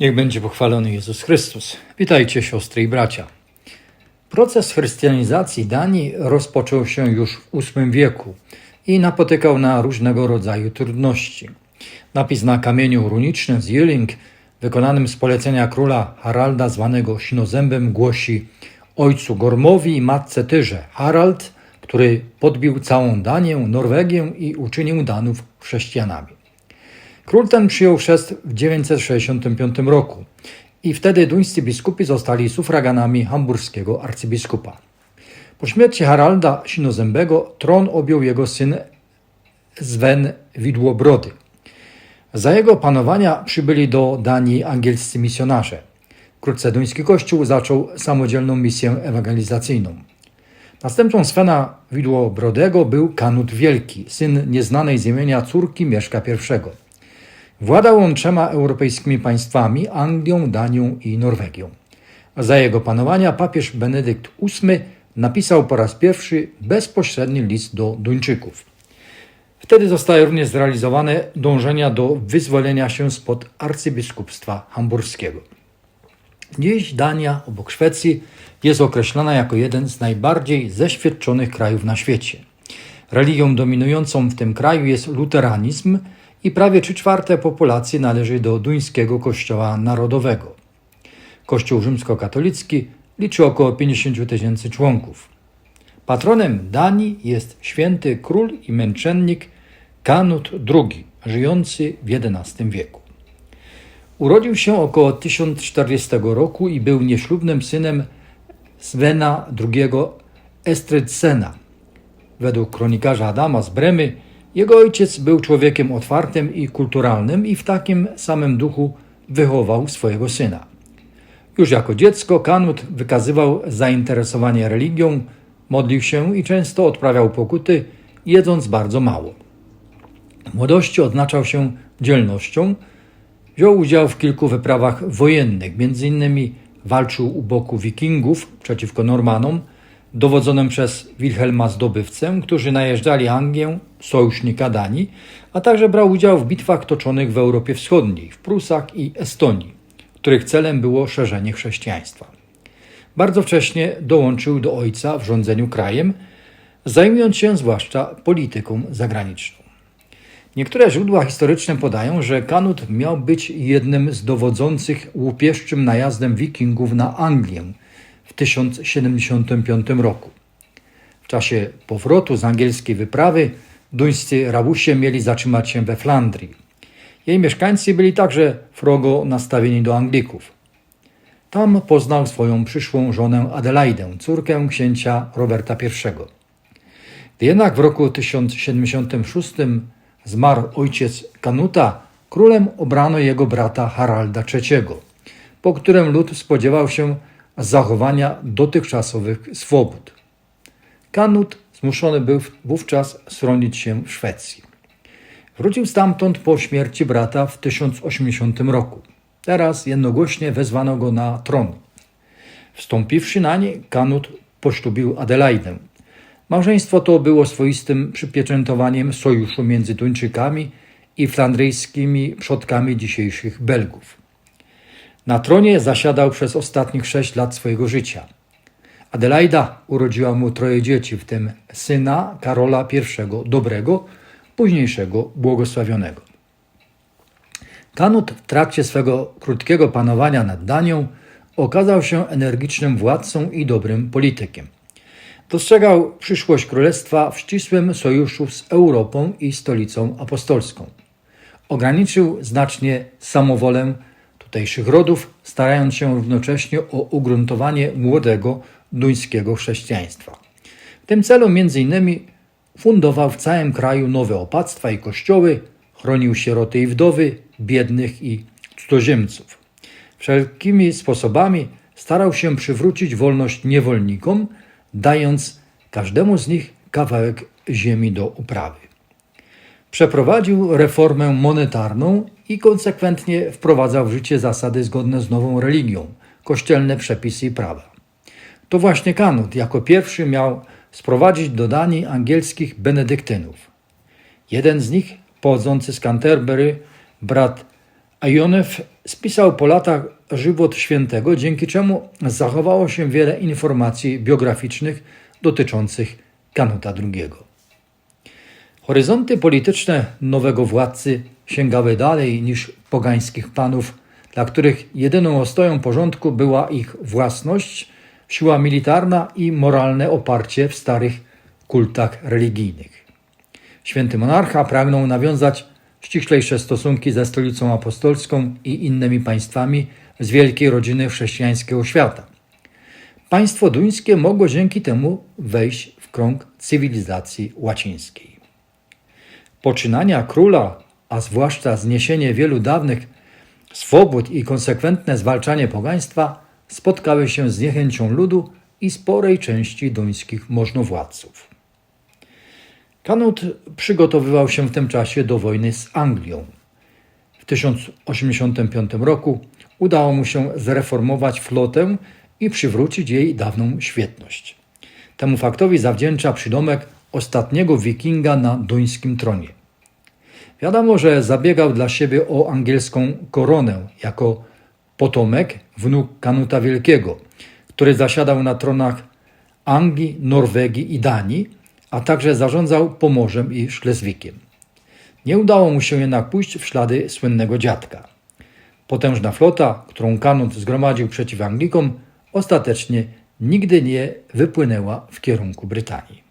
Niech będzie pochwalony Jezus Chrystus. Witajcie siostry i bracia. Proces chrystianizacji Danii rozpoczął się już w VIII wieku i napotykał na różnego rodzaju trudności. Napis na kamieniu runicznym z Jylling, wykonanym z polecenia króla Haralda zwanego Sinozębem, głosi ojcu Gormowi i matce Tyrze Harald, który podbił całą Danię, Norwegię i uczynił Danów chrześcijanami. Król ten przyjął chrzest w 965 roku i wtedy duńscy biskupi zostali sufraganami hamburskiego arcybiskupa. Po śmierci Haralda Sinozębego tron objął jego syn Sven Widłobrody. Za jego panowania przybyli do Danii angielscy misjonarze. Wkrótce duński kościół zaczął samodzielną misję ewangelizacyjną. Następcą Svena Widłobrodego był Kanut Wielki, syn nieznanej z imienia córki Mieszka I. Władał on trzema europejskimi państwami Anglią, Danią i Norwegią. Za jego panowania papież Benedykt VIII napisał po raz pierwszy bezpośredni list do Duńczyków. Wtedy zostały również zrealizowane dążenia do wyzwolenia się spod arcybiskupstwa hamburskiego. Dziś Dania, obok Szwecji, jest określana jako jeden z najbardziej zeświadczonych krajów na świecie. Religią dominującą w tym kraju jest luteranizm i prawie 3 czwarte populacji należy do duńskiego kościoła narodowego. Kościół rzymskokatolicki liczy około 50 tysięcy członków. Patronem Danii jest święty król i męczennik Kanut II, żyjący w XI wieku. Urodził się około 1040 roku i był nieślubnym synem Svena II Estridsena. Według kronikarza Adama z Bremy jego ojciec był człowiekiem otwartym i kulturalnym i w takim samym duchu wychował swojego syna. Już jako dziecko Kanut wykazywał zainteresowanie religią, modlił się i często odprawiał pokuty, jedząc bardzo mało. W młodości odznaczał się dzielnością, wziął udział w kilku wyprawach wojennych, m.in. walczył u boku wikingów przeciwko Normanom, dowodzonym przez Wilhelma Zdobywcę, którzy najeżdżali Anglię, sojusznika Danii, a także brał udział w bitwach toczonych w Europie Wschodniej, w Prusach i Estonii, których celem było szerzenie chrześcijaństwa. Bardzo wcześnie dołączył do ojca w rządzeniu krajem, zajmując się zwłaszcza polityką zagraniczną. Niektóre źródła historyczne podają, że Kanut miał być jednym z dowodzących łupieszczym najazdem wikingów na Anglię 1075 roku. W czasie powrotu z angielskiej wyprawy duńscy rabusie mieli zatrzymać się we Flandrii. Jej mieszkańcy byli także wrogo nastawieni do Anglików. Tam poznał swoją przyszłą żonę Adelaidę, córkę księcia Roberta I. Gdy jednak w roku 1076 zmarł ojciec Kanuta, królem obrano jego brata Haralda III, po którym lud spodziewał się zachowania dotychczasowych swobód. Kanut zmuszony był wówczas schronić się w Szwecji. Wrócił stamtąd po śmierci brata w 1080 roku. Teraz jednogłośnie wezwano go na tron. Wstąpiwszy na nie, Kanut poślubił Adelaidę. Małżeństwo to było swoistym przypieczętowaniem sojuszu między Duńczykami i flandryjskimi przodkami dzisiejszych Belgów. Na tronie zasiadał przez ostatnich sześć lat swojego życia. Adelaida urodziła mu troje dzieci, w tym syna Karola I Dobrego, późniejszego błogosławionego. Kanut w trakcie swego krótkiego panowania nad Danią okazał się energicznym władcą i dobrym politykiem. Dostrzegał przyszłość królestwa w ścisłym sojuszu z Europą i stolicą apostolską. Ograniczył znacznie samowolę tutejszych rodów, starając się równocześnie o ugruntowanie młodego duńskiego chrześcijaństwa. W tym celu m.in. fundował w całym kraju nowe opactwa i kościoły, chronił sieroty i wdowy, biednych i cudzoziemców. Wszelkimi sposobami starał się przywrócić wolność niewolnikom, dając każdemu z nich kawałek ziemi do uprawy. Przeprowadził reformę monetarną i konsekwentnie wprowadzał w życie zasady zgodne z nową religią, kościelne przepisy i prawa. To właśnie Kanut jako pierwszy miał sprowadzić do Danii angielskich benedyktynów. Jeden z nich, pochodzący z Canterbury, brat Ionef spisał po latach żywot świętego, dzięki czemu zachowało się wiele informacji biograficznych dotyczących Kanuta II. Horyzonty polityczne nowego władcy sięgały dalej niż pogańskich panów, dla których jedyną ostoją porządku była ich własność, siła militarna i moralne oparcie w starych kultach religijnych. Święty monarcha pragnął nawiązać ściślejsze stosunki ze stolicą apostolską i innymi państwami z wielkiej rodziny chrześcijańskiego świata. Państwo duńskie mogło dzięki temu wejść w krąg cywilizacji łacińskiej. Poczynania króla, a zwłaszcza zniesienie wielu dawnych swobód i konsekwentne zwalczanie pogaństwa spotkały się z niechęcią ludu i sporej części duńskich możnowładców. Kanut przygotowywał się w tym czasie do wojny z Anglią. W 1085 roku udało mu się zreformować flotę i przywrócić jej dawną świetność. Temu faktowi zawdzięcza przydomek ostatniego wikinga na duńskim tronie. Wiadomo, że zabiegał dla siebie o angielską koronę jako potomek, wnuk Kanuta Wielkiego, który zasiadał na tronach Anglii, Norwegii i Danii, a także zarządzał Pomorzem i Szlezwikiem. Nie udało mu się jednak pójść w ślady słynnego dziadka. Potężna flota, którą Kanut zgromadził przeciw Anglikom, ostatecznie nigdy nie wypłynęła w kierunku Brytanii.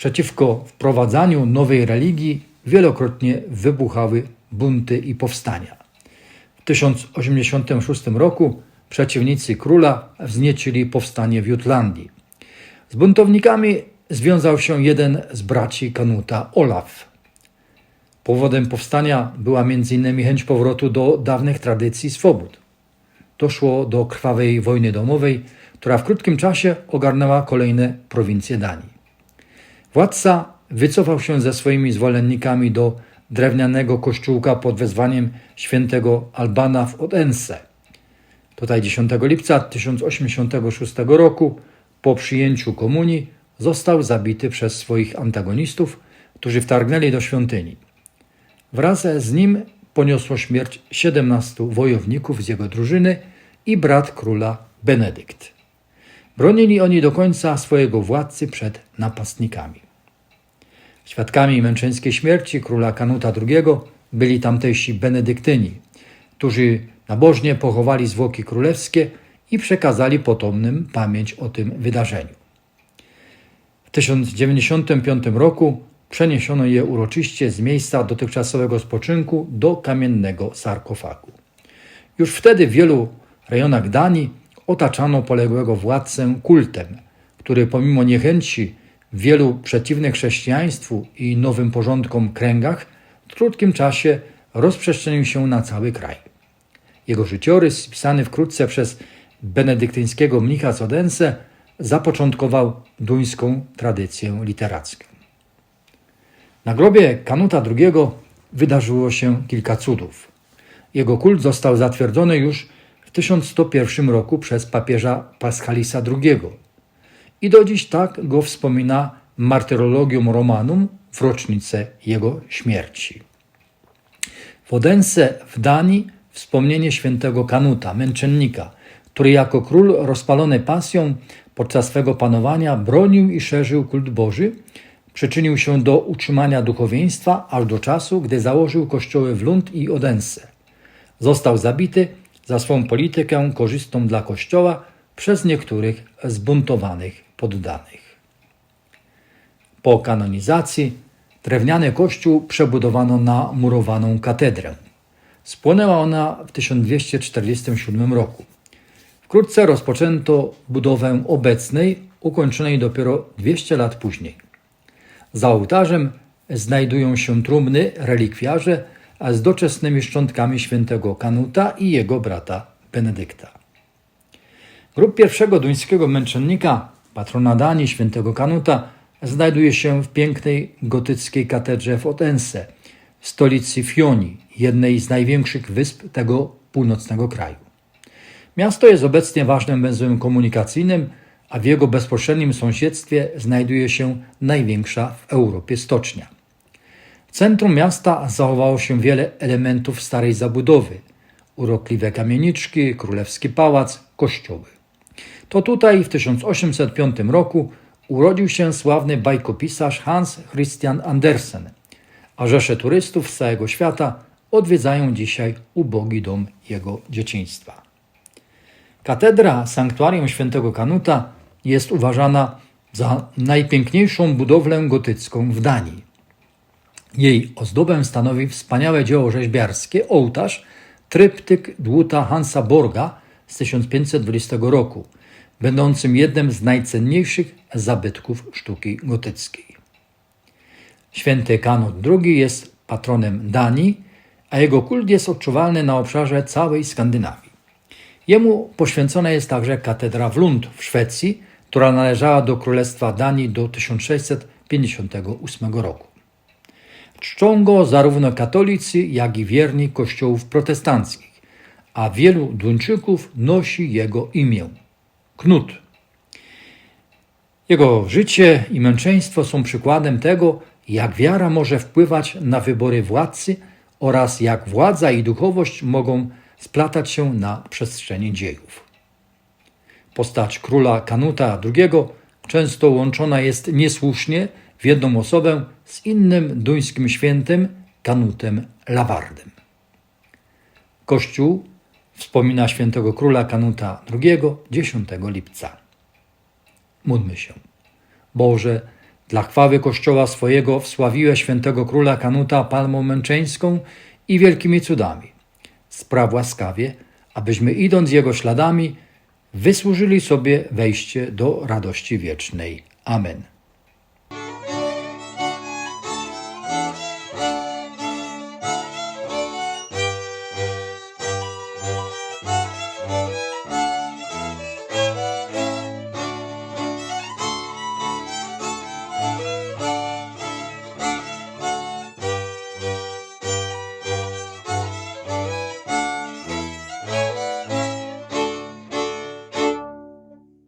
Przeciwko wprowadzaniu nowej religii wielokrotnie wybuchały bunty i powstania. W 1086 roku przeciwnicy króla wzniecili powstanie w Jutlandii. Z buntownikami związał się jeden z braci Kanuta, Olaf. Powodem powstania była m.in. chęć powrotu do dawnych tradycji swobód. Doszło do krwawej wojny domowej, która w krótkim czasie ogarnęła kolejne prowincje Danii. Władca wycofał się ze swoimi zwolennikami do drewnianego kościółka pod wezwaniem świętego Albana w Odense. Tutaj 10 lipca 1086 roku, po przyjęciu komunii, został zabity przez swoich antagonistów, którzy wtargnęli do świątyni. Wraz z nim poniosło śmierć 17 wojowników z jego drużyny i brat króla Benedykt. Bronili oni do końca swojego władcy przed napastnikami. Świadkami męczeńskiej śmierci króla Kanuta II byli tamtejsi benedyktyni, którzy nabożnie pochowali zwłoki królewskie i przekazali potomnym pamięć o tym wydarzeniu. W 1095 roku przeniesiono je uroczyście z miejsca dotychczasowego spoczynku do kamiennego sarkofagu. Już wtedy w wielu rejonach Danii otaczano poległego władcę kultem, który pomimo niechęci wielu przeciwnych chrześcijaństwu i nowym porządkom kręgach w krótkim czasie rozprzestrzenił się na cały kraj. Jego życiorys, spisany wkrótce przez benedyktyńskiego mnicha z Odense, zapoczątkował duńską tradycję literacką. Na grobie Kanuta II wydarzyło się kilka cudów. Jego kult został zatwierdzony już w 1101 roku przez papieża Paschalisa II i do dziś tak go wspomina Martyrologium Romanum w rocznicę jego śmierci. W Odense w Danii wspomnienie świętego Kanuta, męczennika, który jako król rozpalony pasją podczas swego panowania bronił i szerzył kult Boży, przyczynił się do utrzymania duchowieństwa aż do czasu, gdy założył kościoły w Lund i Odense. Został zabity za swą politykę korzystną dla kościoła przez niektórych zbuntowanych poddanych. Po kanonizacji drewniany kościół przebudowano na murowaną katedrę. Spłonęła ona w 1247 roku. Wkrótce rozpoczęto budowę obecnej, ukończonej dopiero 200 lat później. Za ołtarzem znajdują się trumny, relikwiarze, a z doczesnymi szczątkami świętego Kanuta i jego brata Benedykta. Grób pierwszego duńskiego męczennika, patrona Danii, świętego Kanuta, znajduje się w pięknej gotyckiej katedrze w Odense, stolicy Fioni, jednej z największych wysp tego północnego kraju. Miasto jest obecnie ważnym węzłem komunikacyjnym, a w jego bezpośrednim sąsiedztwie znajduje się największa w Europie stocznia. W centrum miasta zachowało się wiele elementów starej zabudowy, urokliwe kamieniczki, królewski pałac, kościoły. To tutaj w 1805 roku urodził się sławny bajkopisarz Hans Christian Andersen, a rzesze turystów z całego świata odwiedzają dzisiaj ubogi dom jego dzieciństwa. Katedra Sanktuarium Świętego Kanuta jest uważana za najpiękniejszą budowlę gotycką w Danii. Jej ozdobę stanowi wspaniałe dzieło rzeźbiarskie, ołtarz, tryptyk dłuta Hansa Borga z 1520 roku, będącym jednym z najcenniejszych zabytków sztuki gotyckiej. Święty Kanut II jest patronem Danii, a jego kult jest odczuwalny na obszarze całej Skandynawii. Jemu poświęcona jest także katedra w Lund w Szwecji, która należała do Królestwa Danii do 1658 roku. Czczą go zarówno katolicy, jak i wierni kościołów protestanckich, a wielu Duńczyków nosi jego imię Knut. Jego życie i męczeństwo są przykładem tego, jak wiara może wpływać na wybory władcy oraz jak władza i duchowość mogą splatać się na przestrzeni dziejów. Postać króla Kanuta II często łączona jest niesłusznie w jedną osobę z innym duńskim świętym Kanutem Lawardem. Kościół wspomina świętego króla Kanuta II 10 lipca. Módlmy się. Boże, dla chwały Kościoła swojego wsławiłeś świętego króla Kanuta palmą męczeńską i wielkimi cudami. Spraw łaskawie, abyśmy idąc jego śladami, wysłużyli sobie wejście do radości wiecznej. Amen.